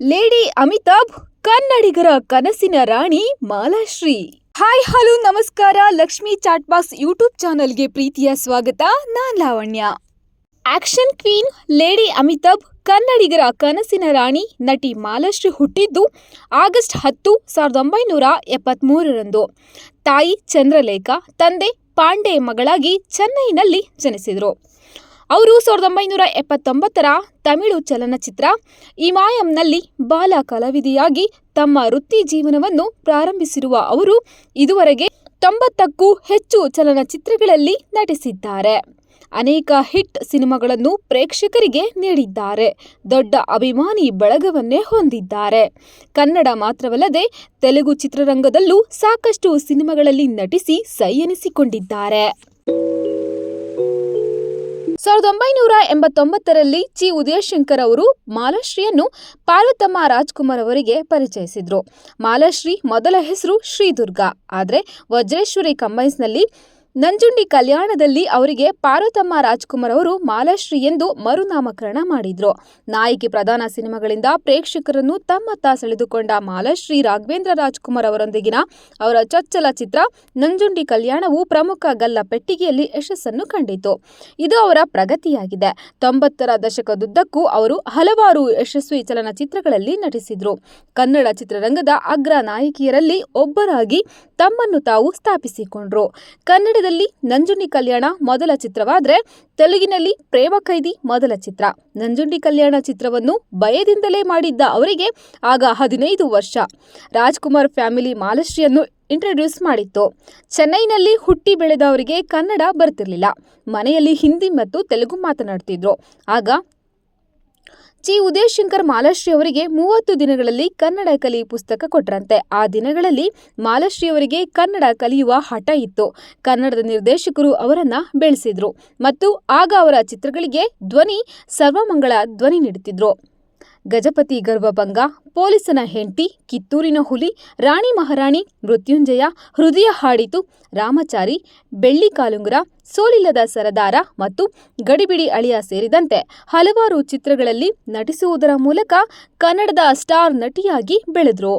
Lady Amitabh, ಕನ್ನಡಿಗರ ಕನಸಿನ ರಾಣಿ Malashri. Hi, hello, ನಮಸ್ಕಾರ. ಲಕ್ಷ್ಮಿ ಚಾಟ್ ಬಾಕ್ಸ್ ಯೂಟ್ಯೂಬ್ ಚಾನಲ್ಗೆ ಪ್ರೀತಿಯ ಸ್ವಾಗತ. ನಾನ್ Lavanya. Action queen, lady Amitabh, ಕನ್ನಡಿಗರ ಕನಸಿನ ರಾಣಿ ನಟಿ ಮಾಲಾಶ್ರೀ ಹುಟ್ಟಿದ್ದು ಆಗಸ್ಟ್ ಹತ್ತು, ಸಾವಿರದ ಒಂಬೈನೂರ ಎಪ್ಪತ್ತ್ಮೂರರಂದು ತಾಯಿ ಚಂದ್ರಲೇಖ, ತಂದೆ ಪಾಂಡೆ ಮಗಳಾಗಿ ಚೆನ್ನೈನಲ್ಲಿ ಜನಿಸಿದರು. ಅವರು ಸಾವಿರದ ಒಂಬೈನೂರ ಎಪ್ಪತ್ತೊಂಬತ್ತರ ತಮಿಳು ಚಲನಚಿತ್ರ ಇಮಾಯಂನಲ್ಲಿ ಬಾಲ ಕಲಾವಿದೆಯಾಗಿ ತಮ್ಮ ವೃತ್ತಿ ಜೀವನವನ್ನು ಪ್ರಾರಂಭಿಸಿರುವ ಅವರು ಇದುವರೆಗೆ ತೊಂಬತ್ತಕ್ಕೂ ಹೆಚ್ಚು ಚಲನಚಿತ್ರಗಳಲ್ಲಿ ನಟಿಸಿದ್ದಾರೆ. ಅನೇಕ ಹಿಟ್ ಸಿನಿಮಾಗಳನ್ನು ಪ್ರೇಕ್ಷಕರಿಗೆ ನೀಡಿದ್ದಾರೆ. ದೊಡ್ಡ ಅಭಿಮಾನಿ ಬಳಗವನ್ನೇ ಹೊಂದಿದ್ದಾರೆ. ಕನ್ನಡ ಮಾತ್ರವಲ್ಲದೆ ತೆಲುಗು ಚಿತ್ರರಂಗದಲ್ಲೂ ಸಾಕಷ್ಟು ಸಿನಿಮಾಗಳಲ್ಲಿ ನಟಿಸಿ ಸೈ ಎನಿಸಿಕೊಂಡಿದ್ದಾರೆ ಸಾವಿರದ ಒಂಬೈನೂರ ಎಂಬತ್ತೊಂಬತ್ತರಲ್ಲಿ ಚಿ ಉದಯಶಂಕರ್ ಅವರು ಮಾಲಾಶ್ರೀಯನ್ನು ಪಾರ್ವತಮ್ಮ ರಾಜ್ಕುಮಾರ್ ಅವರಿಗೆ ಪರಿಚಯಿಸಿದ್ರು. ಮಾಲಾಶ್ರೀ ಮೊದಲ ಹೆಸರು ಶ್ರೀದುರ್ಗಾ, ಆದರೆ ವಜ್ರೇಶ್ವರಿ ಕಂಬೈನ್ಸ್ನಲ್ಲಿ ನಂಜುಂಡಿ ಕಲ್ಯಾಣದಲ್ಲಿ ಅವರಿಗೆ ಪಾರ್ವತಮ್ಮ ರಾಜ್ಕುಮಾರ್ ಅವರು ಮಾಲಾಶ್ರೀ ಎಂದು ಮರುನಾಮಕರಣ ಮಾಡಿದ್ರು. ನಾಯಕಿ ಪ್ರಧಾನ ಸಿನಿಮಾಗಳಿಂದ ಪ್ರೇಕ್ಷಕರನ್ನು ತಮ್ಮತ್ತ ಸೆಳೆದುಕೊಂಡ ಮಾಲಾಶ್ರೀ ರಾಘವೇಂದ್ರ ರಾಜ್ಕುಮಾರ್ ಅವರೊಂದಿಗಿನ ಅವರ ಚೊಚ್ಚಲ ಚಿತ್ರ ನಂಜುಂಡಿ ಕಲ್ಯಾಣವು ಪ್ರಮುಖ ಗಲ್ಲ ಪೆಟ್ಟಿಗೆಯಲ್ಲಿ ಯಶಸ್ಸನ್ನು ಕಂಡಿತು. ಇದು ಅವರ ಪ್ರಗತಿಯಾಗಿದೆ. ತೊಂಬತ್ತರ ದಶಕದುದ್ದಕ್ಕೂ ಅವರು ಹಲವಾರು ಯಶಸ್ವಿ ಚಲನಚಿತ್ರಗಳಲ್ಲಿ ನಟಿಸಿದ್ರು. ಕನ್ನಡ ಚಿತ್ರರಂಗದ ಅಗ್ರ ನಾಯಕಿಯರಲ್ಲಿ ಒಬ್ಬರಾಗಿ ತಮ್ಮನ್ನು ತಾವು ಸ್ಥಾಪಿಸಿಕೊಂಡ್ರು. ಕನ್ನಡದಲ್ಲಿ ನಂಜುಂಡಿ ಕಲ್ಯಾಣ ಮೊದಲ ಚಿತ್ರವಾದರೆ ತೆಲುಗಿನಲ್ಲಿ ಪ್ರೇಮ ಖೈದಿ ಮೊದಲ ಚಿತ್ರ. ನಂಜುಂಡಿ ಕಲ್ಯಾಣ ಚಿತ್ರವನ್ನು ಭಯದಿಂದಲೇ ಮಾಡಿದ್ದ ಅವರಿಗೆ ಆಗ ಹದಿನೈದು ವರ್ಷ. ರಾಜ್ಕುಮಾರ್ ಫ್ಯಾಮಿಲಿ ಮಾಲಶ್ರೀಯನ್ನು ಇಂಟ್ರೊಡ್ಯೂಸ್ ಮಾಡಿತ್ತು. ಚೆನ್ನೈನಲ್ಲಿ ಹುಟ್ಟಿ ಬೆಳೆದವರಿಗೆ ಕನ್ನಡ ಬರ್ತಿರ್ಲಿಲ್ಲ. ಮನೆಯಲ್ಲಿ ಹಿಂದಿ ಮತ್ತು ತೆಲುಗು ಮಾತನಾಡ್ತಿದ್ರು. ಆಗ ಚಿ ಉದಯಶಂಕರ್ ಮಾಲಾಶ್ರೀ ಅವರಿಗೆ ಮೂವತ್ತು ದಿನಗಳಲ್ಲಿ ಕನ್ನಡ ಕಲಿ ಪುಸ್ತಕ ಕೊಟ್ರಂತೆ. ಆ ದಿನಗಳಲ್ಲಿ ಮಾಲಾಶ್ರೀ ಅವರಿಗೆ ಕನ್ನಡ ಕಲಿಯುವ ಹಠ ಇತ್ತು. ಕನ್ನಡದ ನಿರ್ದೇಶಕರು ಅವರನ್ನ ಬೆಳೆಸಿದ್ರು. ಮತ್ತು ಆಗ ಅವರ ಚಿತ್ರಗಳಿಗೆ ಧ್ವನಿ, ಸರ್ವಮಂಗಳ ಧ್ವನಿ ನೀಡುತ್ತಿದ್ರು. ಗಜಪತಿ ಗರ್ವಭಂಗ ಪೊಲೀಸನ ಹೆಂಡತಿ, ಕಿತ್ತೂರಿನ ಹುಲಿ, ರಾಣಿ ಮಹಾರಾಣಿ, ಮೃತ್ಯುಂಜಯ, ಹೃದಯ ಹಾಡಿತು, ರಾಮಚಾರಿ, ಬೆಳ್ಳಿ ಕಾಲುಂಗುರ, ಸೋಲಿಲ್ಲದ ಸರದಾರ ಮತ್ತು ಗಡಿಬಿಡಿ ಅಳಿಯ ಸೇರಿದಂತೆ ಹಲವಾರು ಚಿತ್ರಗಳಲ್ಲಿ ನಟಿಸುವುದರ ಮೂಲಕ ಕನ್ನಡದ ಸ್ಟಾರ್ ನಟಿಯಾಗಿ ಬೆಳೆದ್ರು.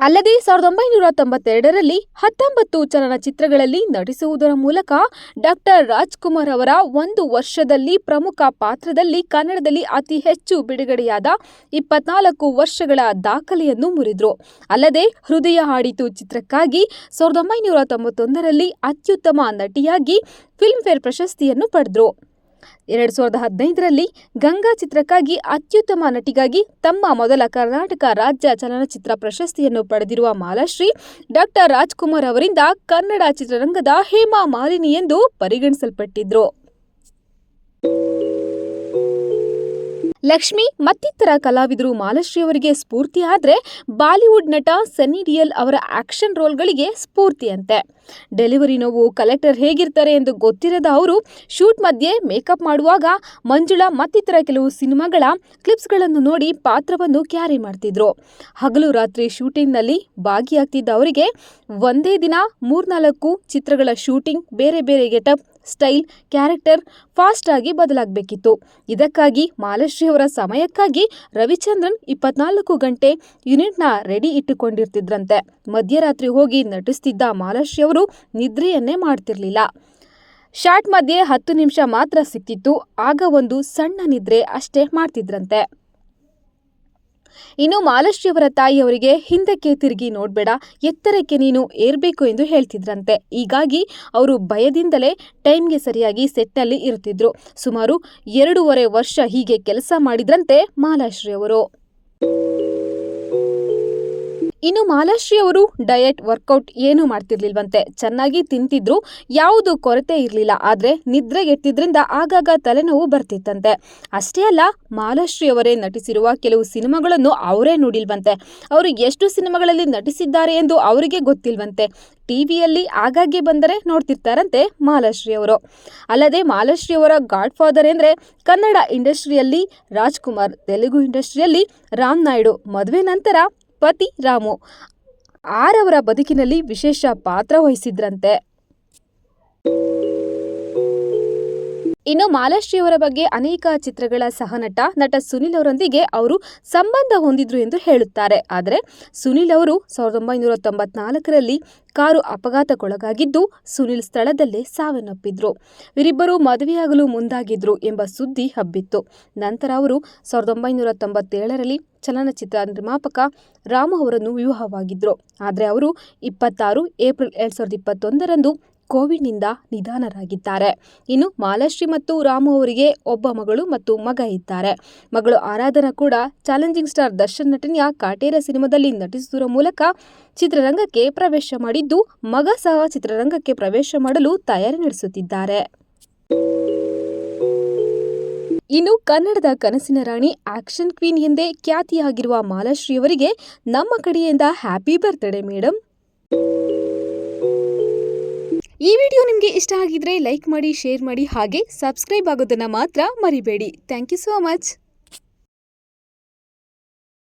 ಅಲ್ಲದೆ ಸಾವಿರದ ಒಂಬೈನೂರ ತೊಂಬತ್ತೆರಡರಲ್ಲಿ ಹತ್ತೊಂಬತ್ತು ಚಲನಚಿತ್ರಗಳಲ್ಲಿ ನಟಿಸುವುದರ ಮೂಲಕ ಡಾಕ್ಟರ್ ರಾಜ್ಕುಮಾರ್ ಅವರ ಒಂದು ವರ್ಷದಲ್ಲಿ ಪ್ರಮುಖ ಪಾತ್ರದಲ್ಲಿ ಕನ್ನಡದಲ್ಲಿ ಅತಿ ಹೆಚ್ಚು ಬಿಡುಗಡೆಯಾದ ಇಪ್ಪತ್ನಾಲ್ಕು ವರ್ಷಗಳ ದಾಖಲೆಯನ್ನು ಮುರಿದ್ರು. ಅಲ್ಲದೆ ಹೃದಯ ಹಾಡಿತು ಚಿತ್ರಕ್ಕಾಗಿ ಸಾವಿರದ ಒಂಬೈನೂರ ತೊಂಬತ್ತೊಂದರಲ್ಲಿ ಅತ್ಯುತ್ತಮ ನಟಿಯಾಗಿ ಫಿಲ್ಮ್ಫೇರ್ ಪ್ರಶಸ್ತಿಯನ್ನು ಪಡೆದ್ರು. ಎರಡು ಸಾವಿರದ ಹದಿನೈದರಲ್ಲಿ ಗಂಗಾ ಚಿತ್ರಕ್ಕಾಗಿ ಅತ್ಯುತ್ತಮ ನಟಿಗಾಗಿ ತಮ್ಮ ಮೊದಲ ಕರ್ನಾಟಕ ರಾಜ್ಯ ಚಲನಚಿತ್ರ ಪ್ರಶಸ್ತಿಯನ್ನು ಪಡೆದಿರುವ ಮಾಲಾಶ್ರೀ, ಡಾಕ್ಟರ್ ರಾಜ್ಕುಮಾರ್ ಅವರಿಂದ ಕನ್ನಡ ಚಿತ್ರರಂಗದ ಹೇಮಾ ಮಾಲಿನಿ ಎಂದು ಪರಿಗಣಿಸಲ್ಪಟ್ಟಿದ್ರು. ಲಕ್ಷ್ಮಿ ಮತ್ತಿತರ ಕಲಾವಿದರು ಮಾಲಶ್ರೀ ಅವರಿಗೆ ಸ್ಫೂರ್ತಿ ಆದರೆ ಬಾಲಿವುಡ್ ನಟ ಸನ್ನಿ ಡಿಯಲ್ ಅವರ ಆಕ್ಷನ್ ರೋಲ್ಗಳಿಗೆ ಸ್ಫೂರ್ತಿಯಂತೆ. ಡೆಲಿವರಿ ನೋವು ಕಲೆಕ್ಟರ್ ಹೇಗಿರ್ತಾರೆ ಎಂದು ಗೊತ್ತಿರದ ಅವರು, ಶೂಟ್ ಮಧ್ಯೆ ಮೇಕಪ್ ಮಾಡುವಾಗ ಮಂಜುಳಾ ಮತ್ತಿತರ ಕೆಲವು ಸಿನಿಮಾಗಳ ಕ್ಲಿಪ್ಸ್ಗಳನ್ನು ನೋಡಿ ಪಾತ್ರವನ್ನು ಕ್ಯಾರಿ ಮಾಡ್ತಿದ್ರು. ಹಗಲು ರಾತ್ರಿ ಶೂಟಿಂಗ್ನಲ್ಲಿ ಭಾಗಿಯಾಗ್ತಿದ್ದ ಅವರಿಗೆ ಒಂದೇ ದಿನ ಮೂರ್ನಾಲ್ಕು ಚಿತ್ರಗಳ ಶೂಟಿಂಗ್, ಬೇರೆ ಬೇರೆ ಗೆಟಪ್ ಸ್ಟೈಲ್, ಕ್ಯಾರೆಕ್ಟರ್ ಫಾಸ್ಟ್ ಆಗಿ ಬದಲಾಗಬೇಕಿತ್ತು. ಇದಕ್ಕಾಗಿ ಮಾಲಶ್ರೀ ಅವರ ಸಮಯಕ್ಕಾಗಿ ರವಿಚಂದ್ರನ್ ಇಪ್ಪತ್ನಾಲ್ಕು ಗಂಟೆ ಯೂನಿಟ್ನ ರೆಡಿ ಇಟ್ಟುಕೊಂಡಿರ್ತಿದ್ರಂತೆ. ಮಧ್ಯರಾತ್ರಿ ಹೋಗಿ ನಟಿಸ್ತಿದ್ದ ಮಾಲಶ್ರೀ ಅವರು ನಿದ್ರೆಯನ್ನೇ ಮಾಡ್ತಿರ್ಲಿಲ್ಲ. ಶಾರ್ಟ್ ಮಧ್ಯೆ ಹತ್ತು ನಿಮಿಷ ಮಾತ್ರ ಸಿಕ್ತಿತ್ತು, ಆಗ ಒಂದು ಸಣ್ಣ ನಿದ್ರೆ ಅಷ್ಟೇ ಮಾಡ್ತಿದ್ರಂತೆ. ಇನ್ನು ಮಾಲಾಶ್ರೀ ಅವರ ತಾಯಿಯವರಿಗೆ ಹಿಂದಕ್ಕೆ ತಿರುಗಿ ನೋಡ್ಬೇಡ, ಎತ್ತರಕ್ಕೆ ನೀನು ಏರ್ಬೇಕು ಎಂದು ಹೇಳ್ತಿದ್ರಂತೆ. ಹೀಗಾಗಿ ಅವರು ಭಯದಿಂದಲೇ ಟೈಮ್ಗೆ ಸರಿಯಾಗಿ ಸೆಟ್ನಲ್ಲಿ ಇರುತ್ತಿದ್ರು ಸುಮಾರು ಎರಡೂವರೆ ವರ್ಷ ಹೀಗೆ ಕೆಲಸ ಮಾಡಿದ್ರಂತೆ ಮಾಲಾಶ್ರೀ ಅವರು ಇನ್ನು ಮಾಲಾಶ್ರೀ ಅವರು ಡಯಟ್ ವರ್ಕೌಟ್ ಏನು ಮಾಡ್ತಿರ್ಲಿಲ್ವಂತೆ. ಚೆನ್ನಾಗಿ ತಿಂತಿದ್ರು, ಯಾವುದು ಕೊರತೆ ಇರಲಿಲ್ಲ. ಆದರೆ ಎತ್ತಿದ್ರಿಂದ ಆಗಾಗ ತಲೆನೋವು ಬರ್ತಿತ್ತಂತೆ. ಅಷ್ಟೇ ಅಲ್ಲ, ಮಾಲಾಶ್ರೀ ಅವರೇ ನಟಿಸಿರುವ ಕೆಲವು ಸಿನಿಮಾಗಳನ್ನು ಅವರೇ ನೋಡಿಲ್ವಂತೆ. ಅವರು ಎಷ್ಟು ಸಿನಿಮಾಗಳಲ್ಲಿ ನಟಿಸಿದ್ದಾರೆ ಎಂದು ಅವರಿಗೆ ಗೊತ್ತಿಲ್ವಂತೆ. ಟಿವಿಯಲ್ಲಿ ಆಗಾಗ್ಗೆ ಬಂದರೆ ನೋಡ್ತಿರ್ತಾರಂತೆ ಮಾಲಾಶ್ರೀ ಅವರು. ಅಲ್ಲದೆ ಮಾಲಾಶ್ರೀ ಅವರ ಗಾಡ್ ಫಾದರ್ ಎಂದರೆ ಕನ್ನಡ ಇಂಡಸ್ಟ್ರಿಯಲ್ಲಿ ರಾಜ್ಕುಮಾರ್, ತೆಲುಗು ಇಂಡಸ್ಟ್ರಿಯಲ್ಲಿ ರಾಮ್ ನಾಯ್ಡು. ಮದುವೆ ನಂತರ ಪತಿ ರಾಮು ಆರವರ ಬದುಕಿನಲ್ಲಿ ವಿಶೇಷ ಪಾತ್ರ ವಹಿಸಿದ್ರಂತೆ. ಇನ್ನು ಮಾಲಾಶ್ರೀಯವರ ಬಗ್ಗೆ ಅನೇಕ ಚಿತ್ರಗಳ ಸಹನಟ ನಟ ಸುನಿಲ್ ಅವರೊಂದಿಗೆ ಅವರು ಸಂಬಂಧ ಹೊಂದಿದ್ರು ಎಂದು ಹೇಳುತ್ತಾರೆ. ಆದರೆ ಸುನಿಲ್ ಅವರು ಸಾವಿರದ ಒಂಬೈನೂರ ತೊಂಬತ್ನಾಲ್ಕರಲ್ಲಿ ಕಾರು ಅಪಘಾತಕ್ಕೊಳಗಾಗಿದ್ದು ಸುನಿಲ್ ಸ್ಥಳದಲ್ಲೇ ಸಾವನ್ನಪ್ಪಿದ್ರು. ಇವರಿಬ್ಬರು ಮದುವೆಯಾಗಲು ಮುಂದಾಗಿದ್ರು ಎಂಬ ಸುದ್ದಿ ಹಬ್ಬಿತ್ತು. ನಂತರ ಅವರು ಸಾವಿರದ ಒಂಬೈನೂರ ತೊಂಬತ್ತೇಳರಲ್ಲಿ ಚಲನಚಿತ್ರ ನಿರ್ಮಾಪಕ ರಾಮು ಅವರನ್ನು ವಿವಾಹವಾಗಿದ್ದರು ಆದರೆ ಅವರು ಇಪ್ಪತ್ತಾರು ಏಪ್ರಿಲ್ ಎರಡ್ ಸಾವಿರದ ಇಪ್ಪತ್ತೊಂದರಂದು ಕೋವಿಡ್ನಿಂದ ನಿಧನರಾಗಿದ್ದಾರೆ. ಇನ್ನು ಮಾಲಾಶ್ರೀ ಮತ್ತು ರಾಮು ಅವರಿಗೆ ಒಬ್ಬ ಮಗಳು ಮತ್ತು ಮಗ ಇದ್ದಾರೆ. ಮಗಳು ಆರಾಧನಾ ಕೂಡ ಚಾಲೆಂಜಿಂಗ್ ಸ್ಟಾರ್ ದರ್ಶನ್ ನಟನೆಯ ಕಾಟೇರ ಸಿನಿಮಾದಲ್ಲಿ ನಟಿಸುವುದರ ಮೂಲಕ ಚಿತ್ರರಂಗಕ್ಕೆ ಪ್ರವೇಶ ಮಾಡಿದ್ದು, ಮಗ ಸಹ ಚಿತ್ರರಂಗಕ್ಕೆ ಪ್ರವೇಶ ಮಾಡಲು ತಯಾರಿ ನಡೆಸುತ್ತಿದ್ದಾರೆ. ಇನ್ನು ಕನ್ನಡದ ಕನಸಿನ ರಾಣಿ ಆಕ್ಷನ್ ಕ್ವೀನ್ ಎಂದೇ ಖ್ಯಾತಿಯಾಗಿರುವ ಮಾಲಾಶ್ರೀಯವರಿಗೆ ನಮ್ಮ ಕಡೆಯಿಂದ ಹ್ಯಾಪಿ ಬರ್ತ್ಡೇ ಮೇಡಮ್ ಈ ವಿಡಿಯೋ ನಿಮಗೆ ಇಷ್ಟ ಆಗಿದ್ರೆ ಲೈಕ್ ಮಾಡಿ, ಶೇರ್ ಮಾಡಿ ಹಾಗೆ ಸಬ್ಸ್ಕ್ರೈಬ್ ಆಗೋದನ್ನು ಮಾತ್ರ ಮರಿಬೇಡಿ. Thank you so much.